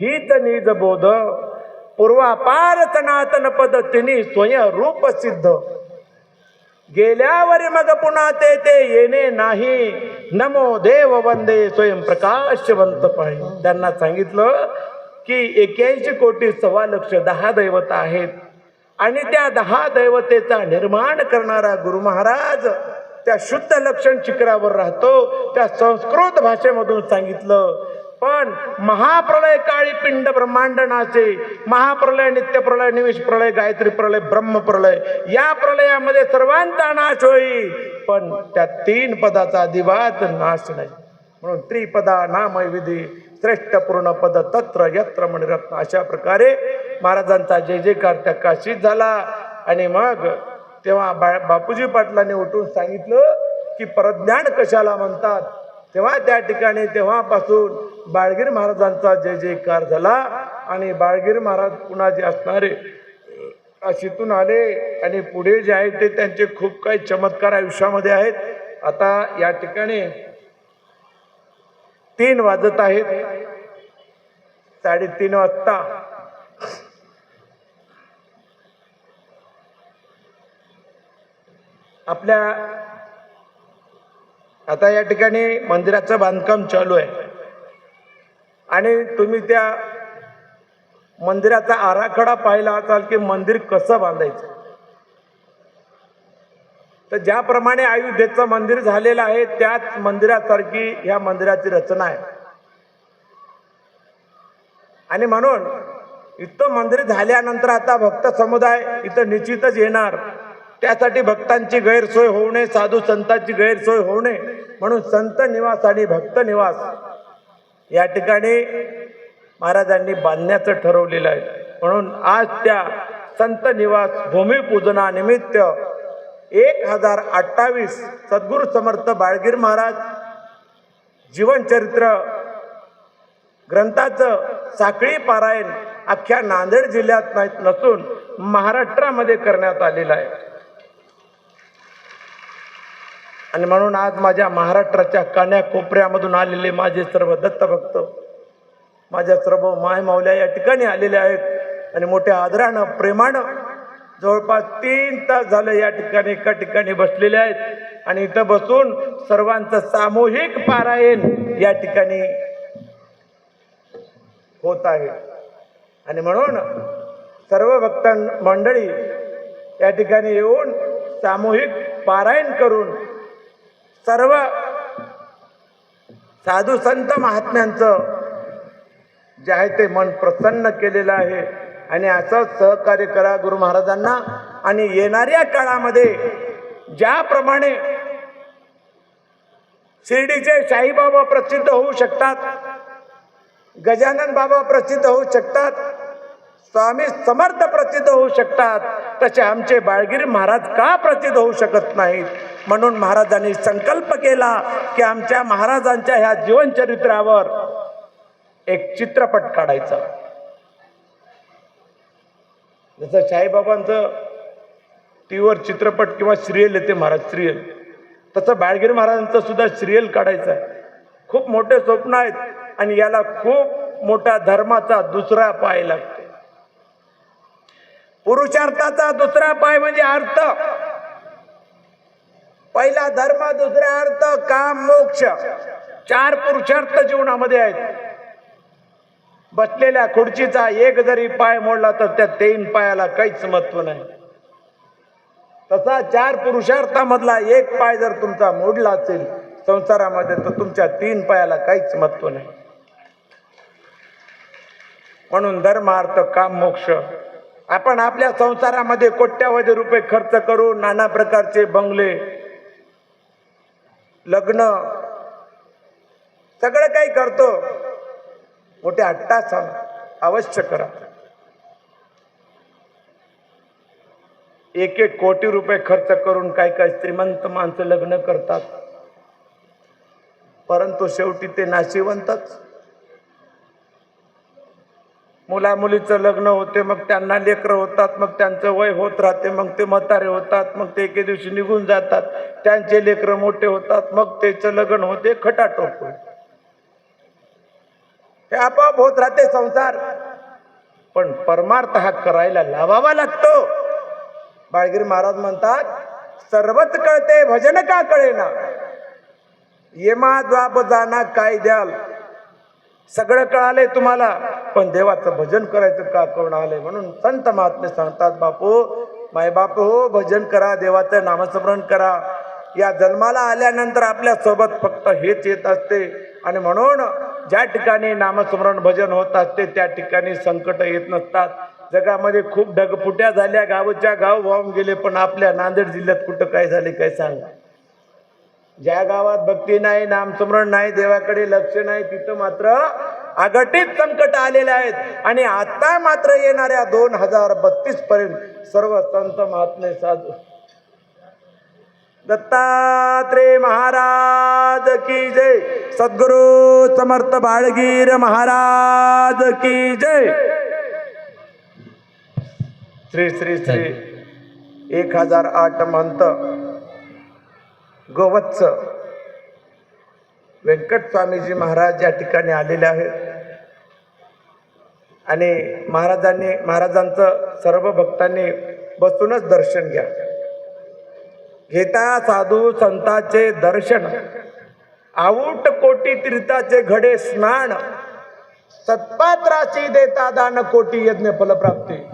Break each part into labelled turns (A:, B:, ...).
A: हीच निज बोध पूर्वापार सनातन पद तिनी स्वयंरूप सिद्ध गेल्यावर मग पुन्हा ते ते येणे नाही. नमो देव वंदे स्वयं प्रकाशवंत पाहिजे त्यांना सांगितलं की एक्याऐंशी कोटी सव्वा लक्ष दहा दैवत आहेत. आणि त्या दहा दैवतेचा निर्माण करणारा गुरु महाराज त्या शुद्ध लक्षण शिखरावर राहतो. त्या संस्कृत भाषेमधून सांगितलं पण महाप्रलय काळी पिंड ब्रह्मांड नाचे महाप्रलय नित्य प्रलय निमिष प्रलय गायत्री प्रलय ब्रह्मप्रलय या प्रलयामध्ये सर्वांचा नाश होई पण त्या तीन पदाचा दिवात नाश नाही. म्हणून त्रिपदा नामय विधी श्रेष्ठ पूर्ण पद तत्र यत्र मणिरत्न अशा प्रकारे महाराजांचा जय जयकार त्या काशीत झाला. आणि मग तेव्हा बा बापूजी पाटलांनी उठून सांगितलं की परज्ञान कशाला म्हणतात? तेव्हा त्या ठिकाणी तेव्हापासून बाळगीर महाराजांचा जय जयकार झाला आणि बाळगीर महाराज पुन्हा जे असणारे अशीतून आले आणि पुढे जे आहे ते त्यांचे खूप काही चमत्कार आयुष्यामध्ये आहेत. आता या ठिकाणी तीन वाजत आहेत. साडेतीन वाजता. आपल्या आता या ठिकाणी मंदिराचं बांधकाम चालू आहे. आणि तुम्ही त्या मंदिराचा आराखडा पाहिला असाल की मंदिर कसं बांधायचं? तर ज्याप्रमाणे अयोध्येचं मंदिर झालेलं आहे त्याच मंदिरासारखी ह्या मंदिराची रचना आहे. आणि म्हणून इथं मंदिर झाल्यानंतर आता भक्त समुदाय इथं निश्चितच येणार. त्यासाठी भक्तांची गैरसोय होऊ नये साधू संतांची गैरसोय होऊ नये. म्हणून संत निवास आणि भक्त निवास या ठिकाणी महाराजांनी बांधण्याचं ठरवलेलं आहे. म्हणून आज त्या संत निवास भूमिपूजनानिमित्त एक हजार अठ्ठावीस सद्गुरू समर्थ बाळगीर महाराज जीवनचरित्र ग्रंथाचं साखळी पारायण अख्ख्या नांदेड जिल्ह्यात नसून महाराष्ट्रामध्ये करण्यात आलेलं आहे. आणि म्हणून आज माझ्या महाराष्ट्राच्या कान्याकोपऱ्यामधून आलेले माझे सर्व दत्तभक्त माझ्या सर्व मायमावल्या या ठिकाणी आलेले आहेत. आणि मोठ्या आदरानं प्रेमानं जवळपास तीन तास झालं या ठिकाणी एका ठिकाणी बसलेले आहेत. आणि इथं बसून सर्वांचं सामूहिक पारायण या ठिकाणी होत आहे. आणि म्हणून सर्व भक्त मंडळी या ठिकाणी येऊन सामूहिक पारायण करून सर्व साधू संत महात्म्यांचं जे आहे ते मन प्रसन्न केलेलं आहे. आणि असंच सहकार्य करा गुरु महाराजांना. आणि येणाऱ्या काळामध्ये ज्याप्रमाणे शिर्डीचे शाहीबाबा प्रसिद्ध होऊ शकतात गजानन बाबा प्रसिद्ध होऊ शकतात स्वामी समर्थ प्रसिद्ध होऊ शकतात तसे आमचे बाळगिरी महाराज का प्रसिद्ध होऊ शकत नाहीत? म्हणून महाराजांनी संकल्प केला की आमच्या महाराजांच्या ह्या जीवनचरित्रावर एक चित्रपट काढायचा. जसं साईबाबांचं टीव्हीवर चित्रपट किंवा सिरियल येते महाराज सिरियल. तसं बाळगिरी महाराजांचं सुद्धा सिरियल काढायचं आहे. खूप मोठे स्वप्न आहेत आणि याला खूप मोठ्या धर्माचा दुसरा पाय लागतो. पुरुषार्थाचा दुसरा पाय म्हणजे अर्थ. पहिला धर्म दुसरा अर्थ काम मोक्ष. चार पुरुषार्थ जीवनामध्ये आहेत. बसलेल्या खुर्चीचा एक जरी पाय मोडला तर त्या तीन पायाला काहीच महत्त्व नाही. तसा चार पुरुषार्थामधला एक पाय जर तुमचा मोडला असेल संसारामध्ये तर तुमच्या तीन पायाला काहीच महत्त्व नाही. म्हणून धर्मार्थ काम मोक्ष. आपण आपल्या संसारामध्ये कोट्यावधी रुपये खर्च करून नाना प्रकारचे बंगले लग्न. सगळं काही करतो. मोठ्या अट्टासन अवश्य करा. एक एक कोटी रुपये खर्च करून काय काय श्रीमंत माणसं लग्न करतात. परंतु शेवटी ते नाशिवंतच. मुला मुलीचं लग्न होते मग त्यांना लेकरं होतात मग त्यांचं वय होत राहते मग ते म्हातारे होतात मग ते एके दिवशी निघून जातात. त्यांचे लेकरं मोठे होतात मग त्याचं लग्न होते खटाटोप. हे आपोआप होत राहते संसार. पण परमार्थ हा करायला लावावा लागतो. बाळगिरी महाराज म्हणतात सर्वच कळते भजन का कळेना? येमा जाब जाना काय द्याल? सगळं कळालंय तुम्हाला. पण देवाचं भजन करायचं का करून आलंय म्हणून संत महात्मे सांगतात बापू माय बाप हो भजन करा देवाचं नामस्मरण करा. या जन्माला आल्यानंतर आपल्यासोबत फक्त हेच येत असते. आणि म्हणून ज्या ठिकाणी नामस्मरण भजन होत असते त्या ठिकाणी संकट येत नसतात. जगामध्ये खूप ढगफुट्या झाल्या गावच्या गाव वाहून गेले पण आपल्या नांदेड जिल्ह्यात कुठं काय झाले काय सांगा? ज्या गावात भक्ती नाही नामस्मरण नाही देवाकडे लक्ष नाही तिथं मात्र अघटित संकट आलेले आहेत. आणि आता मात्र येणाऱ्या दोन हजार बत्तीस पर्यंत सर्व संत महात्मे साधू. दत्तात्रेय महाराज की जय. सद्गुरु समर्थ बाळगीर महाराज की जय. श्री श्री श्री. एक हजार आठ मंत. गोवत्स. व्यंकट स्वामीजी महाराज या ठिकाणी आलेले आहेत. आणि महाराजांनी महाराजांचं सर्व भक्तांनी बसूनच दर्शन घ्या. घेता साधू संतांचे दर्शन. आऊट कोटी तीर्थाचे घडे स्नान. सत्पात्राची देता दान कोटी यज्ञ फलप्राप्ती.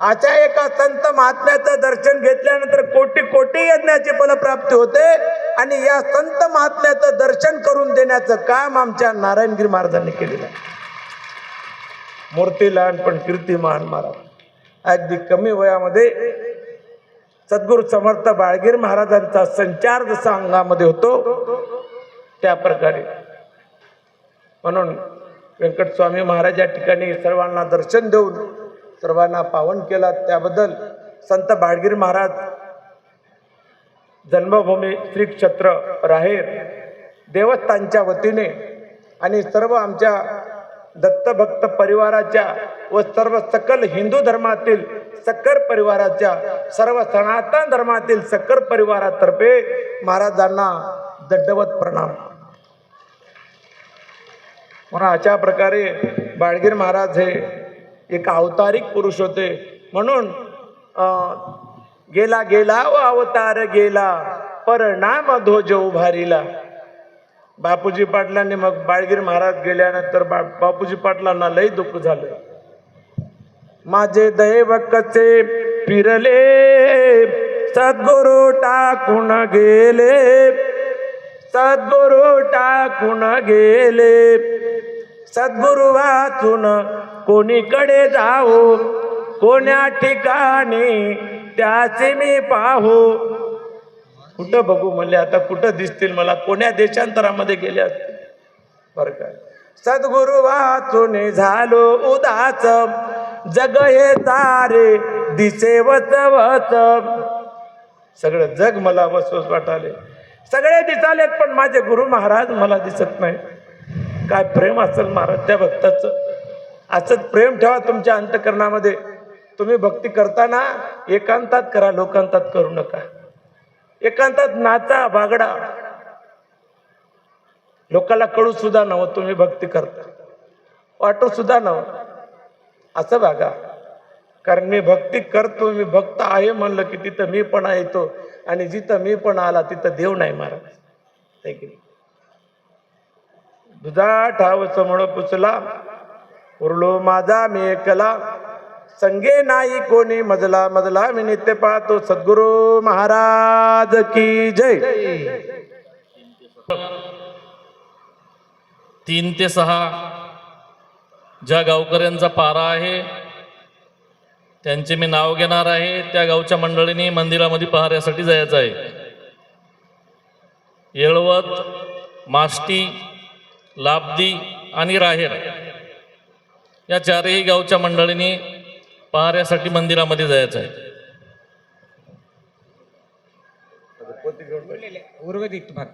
A: अशा एका संत महात्म्याचं दर्शन घेतल्यानंतर कोटी कोटी यज्ञाची फलप्राप्ती होते आणि या संत महात्म्याचं दर्शन करून देण्याचं काम आमच्या नारायणगिरी महाराजांनी केलेलं आहे. मूर्ती लहान पण कीर्तिमान महाराज. अगदी कमी वयामध्ये सद्गुरू समर्थ बाळगीर महाराजांचा संचार जसा अंगामध्ये होतो त्या प्रकारे. म्हणून व्यंकटस्वामी महाराज या ठिकाणी सर्वांना दर्शन देऊन सर्वांना पावन केला. त्याबद्दल संत बाळगीर महाराज जन्मभूमी श्री क्षेत्र राहेर देवस्थानच्या वतीने आणि सर्व आमच्या दत्तभक्त परिवाराच्या व सर्व सकल हिंदू धर्मातील सक्कर परिवाराच्या सर्व सनातन धर्मातील सक्कर परिवारातर्फे महाराजांना दंडवत प्रणाम. म्हणून अशा प्रकारे बाळगीर महाराज हे एक अवतारिक पुरुष होते. म्हणून गेला गेला व अवतार गेला परिणाम ध्वज उभारीला. बापूजी पाटलांनी मग बाळगीर महाराज गेल्यानंतर बा बापूजी पाटलांना लई दुःख झालं. माझे दैव कसे फिरले? सद्गुरु टाकून गेले. सद्गुरु टाकून गेले. सद्गुरु वाचून कोणीकडे जाऊ कोण्या ठिकाणी त्याचे मी पाहू. कुठं बघू म्हणले आता कुठं दिसतील मला? कोण्या देशांतरामध्ये गेले असतील? बरं का. सद्गुरु वाचून झालो उदास. जग हे तारे दिसे वच वच सगळं जग मला वसवस वाटाले. सगळे दिसालेत पण माझे गुरु महाराज मला दिसत नाही काय प्रेम असेल महाराज त्या भक्ताचं. असंच प्रेम ठेवा तुमच्या अंतकरणामध्ये. तुम्ही भक्ती करताना एकांतात करा लोकांतात करू नका. एकांतात नाचा बागडा लोकांना कळू सुद्धा नव्हतं तुम्ही भक्ती करता. वाटू सुद्धा नव्हतं असं बघा कारण मी भक्ती करतो मी भक्त आहे म्हणलं की तिथं मी पण येतो आणि जिथं मी पण आला तिथं देव नाही महाराज की नाही? दुधा ठाव म्हणून पुचला उरलो माझा मी एकला. संगे नाही कोणी मजला मजला मी नित्य पाहतो. सद्गुरू महाराज की जय.
B: तीन ते सहा ज्या गावकऱ्यांचा पारा आहे त्यांचे मी नाव घेणार आहे. त्या गावच्या मंडळींनी मंदिरामध्ये पहाऱ्यासाठी जायचं आहे. येळवत माष्टी लाबदी आणि राहेर. या चारही गावच्या मंडळींनी पहाऱ्यासाठी मंदिरामध्ये जायचं आहे.
C: उर्वरित भाग.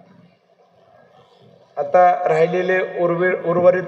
A: आता राहिलेले उर्वरित उर्वरित